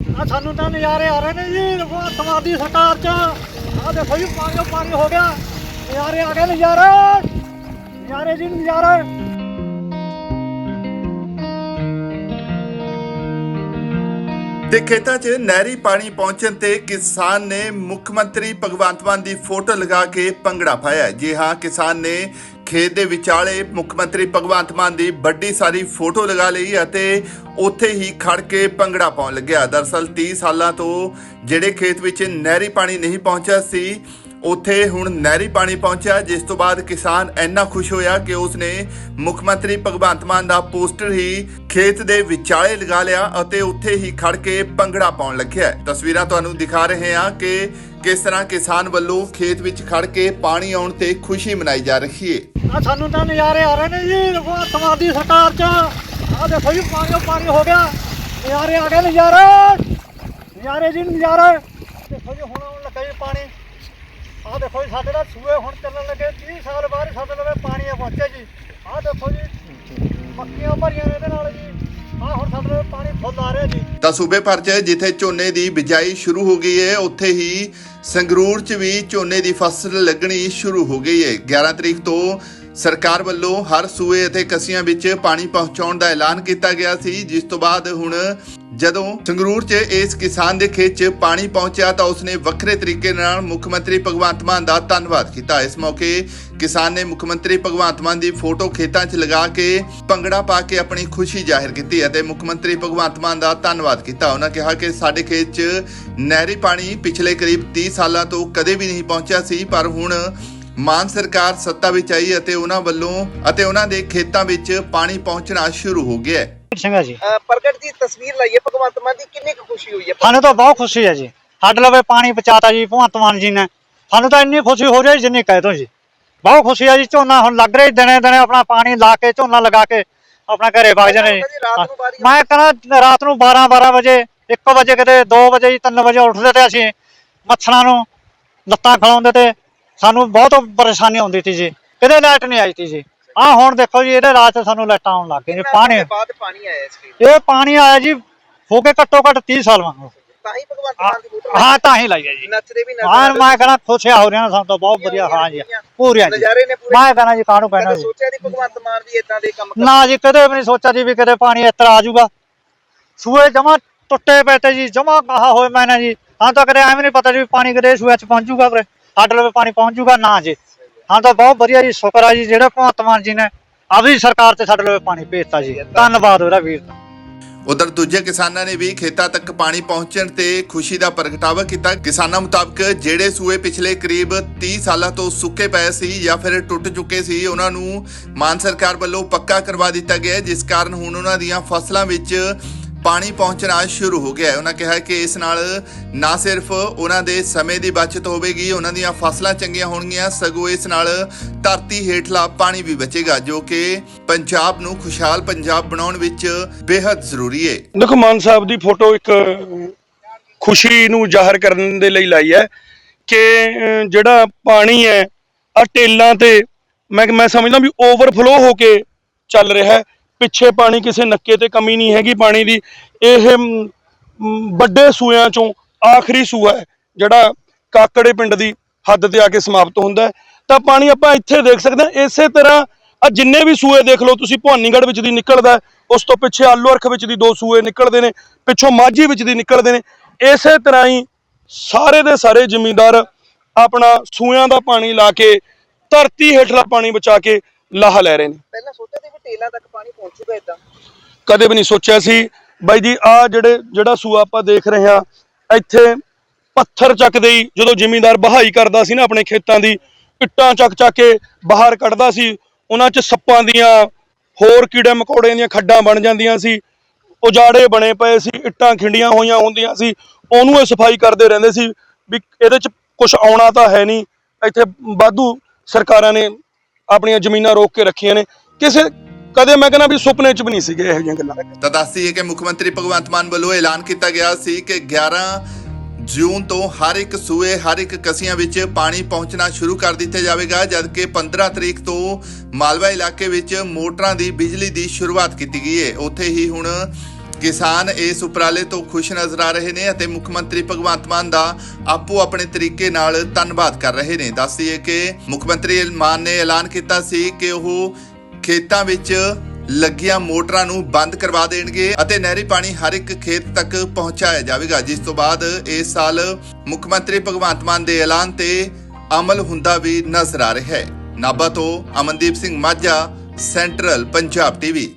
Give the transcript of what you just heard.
ਆ ਸਾਨੂੰ ਤਾਂ ਨਜ਼ਾਰੇ ਆ ਰਹੇ ਨੇ ਜੀ ਸਮਾਦੀ ਸਰਕਾਰ ਚ। ਆ ਦੇਖੋ ਜੀ ਪਾਣੀ ਪਾਣੀ ਹੋ ਗਿਆ। ਨਜ਼ਾਰੇ ਆ ਗਏ, ਨਜ਼ਾਰੇ। ਨਜ਼ਾਰੇ ਜੀ, ਨਜ਼ਾਰੇ। ਤੇ ਖੇਤਾਂ 'ਚ ਨਹਿਰੀ ਪਾਣੀ ਪਹੁੰਚਣ ਤੇ ਕਿਸਾਨ ਨੇ ਮੁੱਖ ਮੰਤਰੀ ਭਗਵੰਤ ਮਾਨ ਦੀ ਫੋਟੋ ਲਗਾ ਕੇ ਪੰਗੜਾ ਪਾਇਆ ਜੀ ਹਾਂ, ਕਿਸਾਨ ਨੇ ਖੇਤ ਦੇ ਵਿਚਾਲੇ ਮੁੱਖ ਮੰਤਰੀ ਭਗਵੰਤ ਮਾਨ ਦੀ ਵੱਡੀ ਸਾਰੀ ਫੋਟੋ ਲਗਾ ਲਈ ਅਤੇ ਉੱਥੇ ਹੀ ਖੜ ਕੇ ਪੰਗੜਾ ਪਾਉਣ ਲੱਗਿਆ। ਦਰਸਲ 30 ਸਾਲਾਂ ਤੋਂ ਜਿਹੜੇ ਖੇਤ ਵਿੱਚ ਨਹਿਰੀ ਪਾਣੀ ਨਹੀਂ ਪਹੁੰਚਿਆ ਸੀ, ਉੱਥੇ ਹੁਣ ਨਹਿਰੀ ਪਾਣੀ ਪਹੁੰਚਿਆ, ਜਿਸ ਤੋਂ ਬਾਅਦ ਕਿਸਾਨ ਇੰਨਾ ਖੁਸ਼ ਹੋਇਆ ਕਿ ਉਸਨੇ ਮੁੱਖ ਮੰਤਰੀ ਭਗਵੰਤ ਮਾਨ ਦਾ ਪੋਸਟਰ ਹੀ ਖੇਤ ਦੇ ਵਿਚਾਲੇ ਲਗਾ ਲਿਆ ਅਤੇ ਉੱਥੇ ਹੀ ਖੜ ਕੇ ਪੰਗੜਾ ਪਾਉਣ ਲੱਗਿਆ ਤਸਵੀਰਾਂ ਤੁਹਾਨੂੰ ਦਿਖਾ ਰਹੇ ਹਾਂ ਕਿ ਕਿਸ ਤਰ੍ਹਾਂ ਕਿਸਾਨ ਵੱਲੋਂ ਖੇਤ ਵਿੱਚ ਖੜ ਕੇ ਪਾਣੀ ਆਉਣ ਤੇ ਖੁਸ਼ੀ ਮਨਾਈ ਜਾ ਰਹੀ ਹੈ। ਆ ਸਾਨੂੰ ਤਾਂ ਨਜ਼ਾਰੇ ਆ ਰਹੇ ਨੇ ਜੀ ਸਮਾਦੀ ਸਰਕਾਰ ਚ। ਆ ਦੇਖੋ ਜੀ ਪਾਣੀ ਪਾਣੀ ਹੋ ਗਿਆ। ਨਜ਼ਾਰੇ ਆ ਗਏ, ਨਜ਼ਾਰੇ। ਨਜ਼ਾਰੇ ਜੀ, ਨਜ਼ਾਰੇ। ਦੇਖੋ ਜੀ, ਹੁਣ ਆਉਣ ਲੱਗਾ ਜੀ ਪਾਣੀ। ਆ ਦੇਖੋ ਜੀ, ਸਾਡੇ ਦਾ ਸੂਏ ਹੁਣ ਚੱਲਣ ਲੱਗੇ। 30 ਸਾਲ ਬਾਅਦ ਸਾਡੇ ਲਵੇ ਪਾਣੀ ਆ ਪਹੁੰਚਿਆ ਜੀ। ਆ ਦੇਖੋ ਜੀ, ਮੱਕੀਆਂ ਭਰੀਆਂ ਨੇ ਇਹਦੇ ਨਾਲ ਜੀ। ਆ ਹੁਣ ਸਾਡੇ ਤਾਂ ਸੂਬੇ ਭਰ 'ਚ ਜਿੱਥੇ ਝੋਨੇ ਦੀ ਬਿਜਾਈ ਸ਼ੁਰੂ ਹੋ ਗਈ ਹੈ ਉੱਥੇ ਹੀ ਸੰਗਰੂਰ 'ਚ ਵੀ ਝੋਨੇ ਦੀ ਫਸਲ ਲੱਗਣੀ ਸ਼ੁਰੂ ਹੋ ਗਈ ਹੈ 11 ਤਰੀਕ ਤੋਂ ਸਰਕਾਰ ਵੱਲੋਂ ਹਰ ਸੂਏ ਅਤੇ ਕਸੀਆਂ ਵਿੱਚ ਪਾਣੀ ਪਹੁੰਚਾਉਣ ਦਾ ਐਲਾਨ ਕੀਤਾ ਗਿਆ ਸੀ, ਜਿਸ ਤੋਂ ਬਾਅਦ ਹੁਣ ਜਦੋਂ ਸੰਗਰੂਰ 'ਚ ਇਸ ਕਿਸਾਨ ਦੇ ਖੇਤ 'ਚ ਪਾਣੀ ਪਹੁੰਚਿਆ ਤਾਂ ਉਸਨੇ ਵੱਖਰੇ ਤਰੀਕੇ ਨਾਲ ਮੁੱਖ ਮੰਤਰੀ ਭਗਵੰਤ ਮਾਨ ਦਾ ਧੰਨਵਾਦ ਕੀਤਾ। ਇਸ ਮੌਕੇ ਕਿਸਾਨ ਨੇ ਮੁੱਖ ਮੰਤਰੀ ਭਗਵੰਤ ਮਾਨ ਦੀ ਫੋਟੋ ਖੇਤਾਂ 'ਚ ਲਗਾ ਕੇ ਭੰਗੜਾ ਪਾ ਕੇ ਆਪਣੀ ਖੁਸ਼ੀ ਜ਼ਾਹਿਰ ਕੀਤੀ ਅਤੇ ਮੁੱਖ ਮੰਤਰੀ ਭਗਵੰਤ ਮਾਨ ਦਾ ਧੰਨਵਾਦ ਕੀਤਾ। ਉਹਨਾਂ ਕਿਹਾ ਕਿ ਸਾਡੇ ਖੇਤ 'ਚ ਨਹਿਰੀ ਪਾਣੀ ਪਿਛਲੇ ਕਰੀਬ 30 ਸਾਲਾਂ ਤੋਂ ਕਦੇ ਵੀ ਨਹੀਂ ਪਹੁੰਚਿਆ ਸੀ, ਪਰ ਹੁਣ ਮਾਨ ਸਰਕਾਰ ਸੱਤਾ ਵਿੱਚ ਆਈ ਅਤੇ ਉਹਨਾਂ ਵੱਲੋਂ ਅਤੇ ਉਹਨਾਂ ਦੇ ਖੇਤਾਂ ਵਿੱਚ ਪਾਣੀ ਪਹੁੰਚਣਾ ਸ਼ੁਰੂ ਹੋ ਗਿਆ ਹੈ। ਸਿੰਘਾ ਜੀ। ਅਹ ਪ੍ਰਗਟ ਦੀ ਤਸਵੀਰ ਲਾਈਏ ਭਗਵੰਤ ਮਾਨ ਦੀ ਕਿੰਨੀ ਕੁ ਖੁਸ਼ੀ ਹੋਈ ਹੈ? ਸਾਨੂੰ ਤਾਂ ਬਹੁਤ ਖੁਸ਼ੀ ਹੈ ਜੀ। ਸਾਡੇ ਲਵੇ ਪਾਣੀ ਪਹੁੰਚਾਤਾ ਜੀ ਭਗਵੰਤ ਮਾਨ ਜੀ ਨੇ। ਸਾਨੂੰ ਤਾਂ ਇੰਨੀ ਖੁਸ਼ੀ ਹੋ ਰਹੀ ਜਿੰਨੀ ਕਹਿ ਦੋ ਜੀ। ਬਹੁਤ ਖੁਸ਼ੀ ਹੈ ਜੀ ਝੋਨਾ ਹੁਣ ਲੱਗ ਰਿਹਾ ਦਿਨੇ ਦਿਨੇ ਆਪਣਾ ਪਾਣੀ ਲਾ ਕੇ ਝੋਨਾ ਲਗਾ ਕੇ ਆਪਣਾ ਘਰੇ ਵਗ ਜਾਣੇ ਜੀ। ਜੀ ਰਾਤ ਨੂੰ ਬਾਰੀ ਮੈਂ ਕਹਿੰਦਾ ਰਾਤ ਨੂੰ 12 12 ਵਜੇ 1 ਵਜੇ ਕਿਤੇ 2 ਵਜੇ ਜੀ 3 ਵਜੇ ਉੱਠਦੇ ਤੇ ਅਸੀਂ ਮੱਛਰਾਂ ਨੂੰ ਲੱਤਾਂ ਖਿਲਾਉਂਦੇ ਤੇ ਸਾਨੂੰ ਬਹੁਤ ਪਰੇਸ਼ਾਨੀ ਆਉਂਦੀ ਸੀ ਜੀ। ਕਿਤੇ ਲਾਈਟ ਨਹੀਂ ਆਈ ਸੀ ਜੀ। ਆਹ ਹੁਣ ਦੇਖੋ ਜੀ ਇਹਦੇ ਰਾਤ ਸਾਨੂੰ ਲਾਈਟਾਂ ਆਉਣ ਲੱਗ ਗਈਆਂ ਜੀ ਪਾਣੀ। ਬਾਅਦ ਪਾਣੀ ਆਇਆ ਇਸ ਇਹ ਪਾਣੀ ਆਇਆ ਜੀ ਹੋ ਕੇ ਘੱਟੋ ਘੱਟ 30 ਸਾਲ ਵਾਂਗੂ। ਤਾਂ ਹੀ ਭਗਵੰਤ ਮਾਨ ਦੀ ਫੋਟੋ ਹਾਂ ਤਾਂ ਹੀ ਲਾਈ ਹੈ ਜੀ। ਨੱਚਦੇ ਵੀ ਹਾਂ ਨਜ਼ਰ ਮੈਂ ਕਹਿੰਦਾ ਖੁਸ਼ਿਆ ਹੋ ਰਿਹਾ ਸਾਨੂੰ ਤਾਂ ਬਹੁਤ ਵਧੀਆ ਹਾਂ ਜੀ ਪੂਰੀਆਂ ਜੀ। ਨਜ਼ਾਰੇ ਨੇ ਪੂਰੇ। ਮੈਂ ਕਹਿੰਦਾ ਜੀ ਕਾਹਨੂੰ ਕਹਿਣਾ ਜੀ। ਸੋਚਿਆ ਨਹੀਂ ਭਗਵੰਤ ਮਾਨ ਵੀ ਇਦਾਂ ਦੇ ਕੰਮ ਨਾ ਜੀ ਕਦੇ ਵੀ ਨਹੀਂ ਸੋਚਿਆ ਜੀ ਵੀ ਕਦੇ ਪਾਣੀ ਇਸ ਤਰ੍ਹਾਂ ਆ ਜਾਊਗਾ। ਸੂਏ ਜਮਾ ਟੁੱਟੇ ਪਏ ਤੇ ਜੀ ਜਮਾ ਕਹਾ ਹੋਏ ਮੈਂ ਨਾ ਜੀ। ਹਾਂ ਤਾਂ ਕਦੇ ਐਵੇਂ ਨਹੀਂ ਪਤਾ ਜੀ ਪਾਣੀ ਕਦੇ ਸੂਏ ਚ ਪਹੁੰਚ ਜਾਊਗਾ ਵੀਰੇ ਸਾਡੇ ਲਵੇ ਪਾਣੀ ਪਹੁੰਚ ਜਾਊਗਾ ਨਾ ਜੀ। ਹਾਂ, ਤਾਂ ਬਹੁਤ ਵਧੀਆ ਜੀ, ਸ਼ੁਕਰ ਆ ਜੀ, ਜਿਹੜਾ ਭਗਵੰਤ ਮਾਨ ਜੀ ਨੇ ਆਪਣੀ ਸਰਕਾਰ ਤੇ ਸਾਡੇ ਲਵੇ ਪਾਣੀ ਭੇਜਤਾ ਜੀ। ਧੰਨਵਾਦ ਉਹਦਾ ਵੀਰ ਦਾ। ਉਧਰ ਦੂਜੇ ਕਿਸਾਨਾਂ ਨੇ ਵੀ ਖੇਤਾਂ ਤੱਕ ਪਾਣੀ ਪਹੁੰਚਣ ਤੇ ਖੁਸ਼ੀ ਦਾ ਪ੍ਰਗਟਾਵਾ ਕੀਤਾ। ਕਿਸਾਨਾਂ ਮੁਤਾਬਕ ਜਿਹੜੇ ਸੂਏ ਪਿਛਲੇ ਕਰੀਬ 30 ਸਾਲਾਂ ਤੋਂ ਸੁੱਕੇ ਪਏ ਸੀ ਜਾਂ ਫਿਰ ਟੁੱਟ ਚੁੱਕੇ ਸੀ, ਉਹਨਾਂ ਨੂੰ ਮਾਨ ਸਰਕਾਰ ਵੱਲੋਂ ਪੱਕਾ ਕਰਵਾ ਦਿੱਤਾ ਗਿਆ ਜਿਸ ਕਾਰਨ ਹੁਣ ਉਹਨਾਂ ਦੀਆਂ ਫਸਲਾਂ ਵਿੱਚ ਪਾਣੀ ਪਹੁੰਚਣਾ ਸ਼ੁਰੂ ਹੋ ਗਿਆ ਹੈ। ਉਹਨਾਂ ਕਿਹਾ ਕਿ ਇਸ ਨਾਲ ਨਾ ਸਿਰਫ ਉਹਨਾਂ ਦੇ ਸਮੇਂ ਦੀ ਬਚਤ ਹੋਵੇਗੀ, ਉਹਨਾਂ ਦੀਆਂ ਫਸਲਾਂ ਚੰਗੀਆਂ ਹੋਣਗੀਆਂ, ਸਗੋਂ ਇਸ ਨਾਲ ਧਰਤੀ ਹੇਠਲਾ ਪਾਣੀ ਵੀ ਬਚੇਗਾ, ਜੋ ਕਿ ਪੰਜਾਬ ਨੂੰ ਖੁਸ਼ਹਾਲ ਪੰਜਾਬ ਬਣਾਉਣ ਵਿੱਚ ਬੇहद ਜ਼ਰੂਰੀ ਹੈ। ਦੇਖੋ, ਮਾਨ ਸਾਹਿਬ ਦੀ ਫੋਟੋ ਇੱਕ ਖੁਸ਼ੀ ਨੂੰ ਜ਼ਾਹਰ ਕਰਨ ਦੇ ਲਈ ਲਾਈ ਹੈ ਕਿ ਜਿਹੜਾ ਪਾਣੀ ਹੈ ਆ ਟੇਲਾਂ ਤੇ ਮੈਂ ਮੈਂ ਸਮਝਦਾ ਵੀ ਓਵਰਫਲੋ ਹੋ ਕੇ ਚੱਲ ਰਿਹਾ ਹੈ। ਪਿੱਛੇ ਪਾਣੀ ਕਿਸੇ ਨੱਕੇ ਤੇ ਕਮੀ ਨਹੀਂ ਹੈਗੀ ਪਾਣੀ ਦੀ। ਇਹ ਵੱਡੇ ਸੂਇਆਂ ਚੋਂ ਆਖਰੀ ਸੂਆ ਹੈ, ਜਿਹੜਾ ਕਾਕੜੇ ਪਿੰਡ ਦੀ ਹੱਦ ਤੇ ਆ ਕੇ ਸਮਾਪਤ ਹੁੰਦਾ ਤਾਂ ਪਾਣੀ ਆਪਾਂ ਇੱਥੇ ਦੇਖ ਸਕਦੇ ਹਾਂ। ਇਸੇ ਤਰ੍ਹਾਂ ਆ ਜਿੰਨੇ ਵੀ ਸੂਏ ਦੇਖ ਲਓ, ਤੁਸੀਂ ਭਵਾਨੀਗੜ੍ਹ ਵਿੱਚ ਦੀ ਨਿਕਲਦਾ ਉਸ ਤੋਂ ਪਿੱਛੇ ਆਲੂ ਅਰਖ ਵਿੱਚ ਦੀ ਦੋ ਸੂਏ ਨਿਕਲਦੇ ਨੇ, ਪਿੱਛੋਂ ਮਾਝੀ ਵਿੱਚ ਦੀ ਨਿਕਲਦੇ ਨੇ। ਇਸੇ ਤਰ੍ਹਾਂ ਹੀ ਸਾਰੇ ਦੇ ਸਾਰੇ ਜ਼ਿਮੀਂਦਾਰ ਆਪਣਾ ਸੂਇਆਂ ਦਾ ਪਾਣੀ ਲਾ ਕੇ, ਧਰਤੀ ਹੇਠਲਾ ਪਾਣੀ ਬਚਾ ਕੇ ਲਾਹਾ ਲੈ ਰਹੇ ਨੇ। ਪਹਿਲਾਂ ਸੋਚਿਆ ਸੀ ਵੀ ਟੇਲਾਂ ਤੱਕ ਪਾਣੀ ਪਹੁੰਚੂਗਾ ਇਦਾਂ ਕਦੇ ਵੀ ਨਹੀਂ ਸੋਚਿਆ ਸੀ। ਬਾਈ ਜੀ ਆ ਜਿਹੜੇ ਜਿਹੜਾ ਸੂਆ ਆਪਾਂ ਦੇਖ ਰਹੇ ਹਾਂ ਇੱਥੇ ਪੱਥਰ ਚੱਕਦੇ ਹੀ ਜਦੋਂ ਜ਼ਿਮੀਂਦਾਰ ਬਹਾਈ ਕਰਦਾ ਸੀ ਨਾ ਆਪਣੇ ਖੇਤਾਂ ਦੀ ਇੱਟਾਂ ਚੱਕ ਚੱਕ ਕੇ ਬਾਹਰ ਕੱਢਦਾ ਸੀ ਉਹਨਾਂ 'ਚ ਸੱਪਾਂ ਦੀਆਂ ਹੋਰ ਕੀੜੇ ਮਕੌੜੇ ਦੀਆਂ ਖੱਡਾਂ ਬਣ ਜਾਂਦੀਆਂ ਸੀ। ਉਜਾੜੇ ਬਣੇ ਪਏ ਸੀ ਇੱਟਾਂ ਖਿੰਡੀਆਂ ਹੋਈਆਂ ਹੁੰਦੀਆਂ ਸੀ। ਉਹਨੂੰ ਇਹ ਸਫ਼ਾਈ ਕਰਦੇ ਰਹਿੰਦੇ ਸੀ ਵੀ ਇਹਦੇ 'ਚ ਕੁਝ ਆਉਣਾ ਤਾਂ ਹੈ ਨਹੀਂ। ਇੱਥੇ ਵਾਧੂ ਸਰਕਾਰਾਂ ਨੇ ਆਪਣੀਆਂ ਜ਼ਮੀਨਾਂ ਰੋਕ ਕੇ ਰੱਖੀਆਂ ਨੇ। ਕਿਸੇ ਕਦੇ ਮੈਂ ਕਹਿੰਦਾ ਵੀ ਸੁਪਨੇ 'ਚ ਵੀ ਨਹੀਂ ਸੀਗੇ ਇਹੋ ਜਿਹੀਆਂ ਗੱਲਾਂ ਤਾਂ ਦੱਸਦੀ ਕਿ ਮੁੱਖ ਮੰਤਰੀ ਭਗਵੰਤ ਮਾਨ ਵੱਲੋਂ ਐਲਾਨ ਕੀਤਾ ਗਿਆ ਸੀ ਕਿ 11 ਜੂਨ ਤੋਂ ਹਰ ਇੱਕ ਸੂਏ, ਹਰ ਇੱਕ ਕਸੀਆਂ ਵਿੱਚ ਪਾਣੀ ਪਹੁੰਚਣਾ ਸ਼ੁਰੂ ਕਰ ਦਿੱਤਾ ਜਾਵੇਗਾ, ਜਦਕਿ 15 ਤਰੀਕ ਤੋਂ ਮਾਲਵਾ ਇਲਾਕੇ ਵਿੱਚ ਮੋਟਰਾਂ ਦੀ ਬਿਜਲੀ ਦੀ ਸ਼ੁਰੂਆਤ ਕੀਤੀ ਗਈ ਹੈ। ਉੱਥੇ ਹੀ ਹੁਣ ਕਿਸਾਨ ਇਸ ਉਪਰਾਲੇ ਤੋਂ ਖੁਸ਼ ਨਜ਼ਰ ਆ ਰਹੇ ਨੇ ਅਤੇ ਮੁੱਖ ਮੰਤਰੀ ਭਗਵੰਤ ਮਾਨ ਦਾ ਆਪੋ ਆਪਣੇ ਤਰੀਕੇ ਨਾਲ ਧੰਨਵਾਦ ਕਰ ਰਹੇ ਨੇ। ਦੱਸ ਕਿ ਮੁੱਖ ਮੰਤਰੀ ਮਾਨ ਨੇ ਐਲਾਨ ਕੀਤਾ ਸੀ ਕਿ ਉਹ ਖੇਤਾਂ ਵਿੱਚ ਲੱਗੀਆਂ ਮੋਟਰਾਂ ਨੂੰ ਬੰਦ ਕਰਵਾ ਦੇਣਗੇ ਅਤੇ ਨਹਿਰੀ ਪਾਣੀ ਹਰ ਇੱਕ ਖੇਤ ਤੱਕ ਪਹੁੰਚਾਇਆ ਜਾਵੇਗਾ। ਜਿਸ ਤੋਂ ਬਾਅਦ ਇਸ ਸਾਲ ਮੁੱਖ ਮੰਤਰੀ ਭਗਵੰਤ ਮਾਨ ਦੇ ਐਲਾਨ ਤੇ ਅਮਲ ਹੁੰਦਾ ਵੀ ਨਜ਼ਰ ਆ ਰਿਹਾ ਹੈ। ਨਾਭਾ ਤੋਂ ਅਮਨਦੀਪ ਸਿੰਘ ਮਾਝਾ, ਸੈਂਟਰਲ ਪੰਜਾਬ ਟੀਵੀ।